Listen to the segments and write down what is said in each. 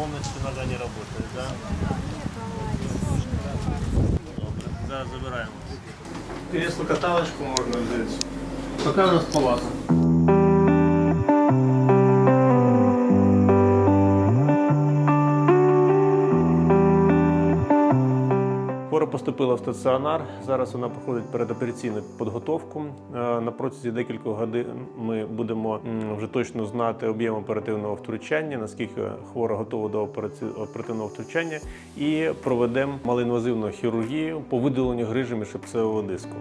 полностью нога не работает, да? Добре, зараз забираємо. Кресло каталочку можна взяти. Пока у нас палата. Хвора поступила в стаціонар. Зараз вона проходить передопераційну підготовку. Е, На протязі декількох годин ми будемо вже точно знати об'єм оперативного втручання, наскільки хвора готова до оперативного втручання, і проведемо малоінвазивну хірургію по видаленню грижі міжшипцевого диску.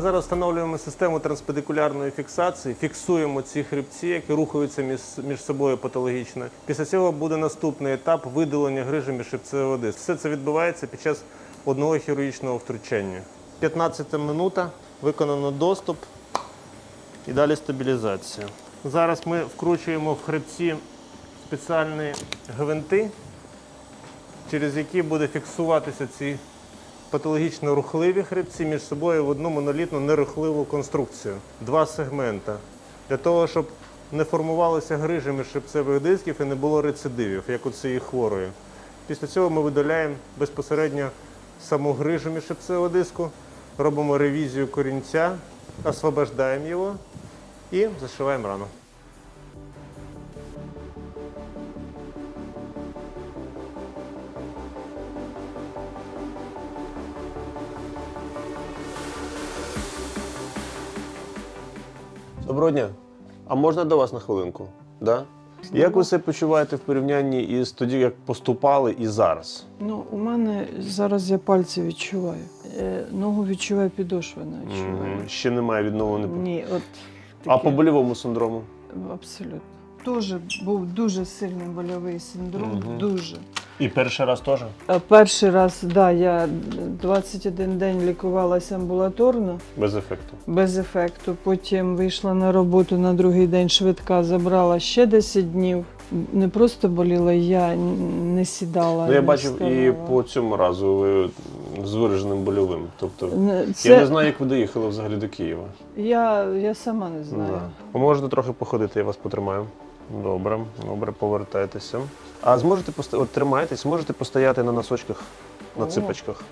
Зараз встановлюємо систему транспедикулярної фіксації, фіксуємо ці хребці, які рухаються між, собою патологічно. Після цього буде наступний етап видалення грижі міжшипцевого диску. Все це відбувається під час одного хірургічного втручання. 15 минута, виконано доступ і далі стабілізація. Зараз ми вкручуємо в хребці спеціальні гвинти, через які буде фіксуватися ці патологічно рухливі хребці між собою в одну монолітну нерухливу конструкцію. Два сегмента. Для того, щоб не формувалися грижі між хребцевих дисків і не було рецидивів, як у цієї хворої. Після цього ми видаляємо безпосередньо саму грижу між хребцевого диску, робимо ревізію корінця, освобождаємо його і зашиваємо рану. Доброго дня. А можна до вас на хвилинку? Да? Як ви себе почуваєте в порівнянні із тоді, як поступали і зараз? Ну, у мене зараз я пальці відчуваю. Е, Ногу відчуваю, підошви не відчуваю. Мгм. Ще немає відновлення. Ні, от А таке. по больовому синдрому? Абсолютно. Теж був дуже сильний больовий синдром, Мгм. дуже. І перший раз теж? Перший раз, да, я 21 день лікувалася амбулаторно, Без ефекту. без ефекту. Потім вийшла на роботу на другий день швидка, забрала ще 10 днів. Не просто боліла, я не сідала. Ну, я не бачив і по цьому разу ви з вираженим больовим. Тобто, Це... я не знаю, як ви доїхали взагалі до Києва. Я, я сама не знаю. Да. Можете трохи походити, я вас потримаю. Добре, добре, повертайтеся. А зможете поста... от тримайтесь, зможете постояти на носочках, на ципочках.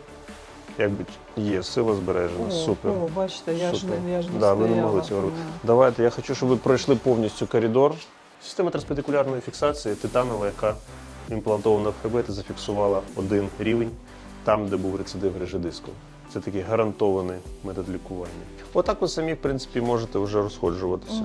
Як би є, сила збережена. О, Супер. О, бачите, я ж не, я ж не Да, ви не могли цього робити. Давайте, я хочу, щоб ви пройшли повністю коридор. Система транспедикулярної фіксації титанова, яка імплантована в хребет і зафіксувала один рівень там, де був рецидив грижі диску. Це такий гарантований метод лікування. Отак ви самі, в принципі, можете вже розходжуватися.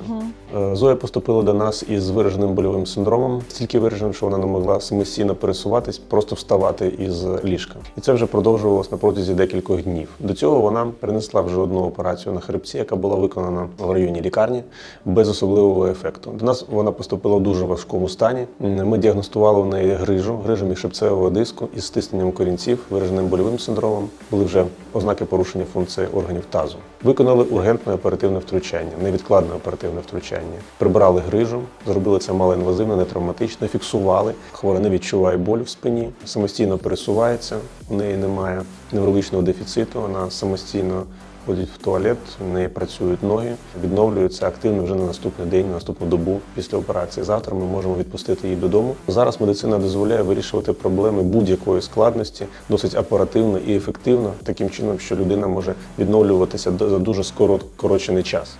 Е, Зоя поступила до нас із вираженим больовим синдромом, стільки вираженим, що вона не могла самостійно пересуватись, просто вставати із ліжка. І це вже продовжувалось на протязі декількох днів. До цього вона перенесла вже одну операцію на хребці, яка була виконана в районі лікарні без особливого ефекту. До нас вона поступила в дуже важкому стані. Ми діагностували в неї грижу, грижу міжшипцевого диску із стисненням корінців, вираженим больовим синдромом. Були вже ознаки порушення функції органів тазу. Виконали ургентне оперативне втручання, невідкладне оперативне втручання. Прибрали грижу, зробили це малоінвазивно, нетравматично, фіксували. Хвора не відчуває болю в спині, самостійно пересувається, у неї немає неврологічного дефіциту, вона самостійно ходить в туалет, в неї працюють ноги, відновлюються активно вже на наступний день, на наступну добу після операції. Завтра ми можемо відпустити її додому. Зараз медицина дозволяє вирішувати проблеми будь-якої складності досить оперативно і ефективно, таким чином, що людина може відновлюватися за дуже скоро- коротшений час.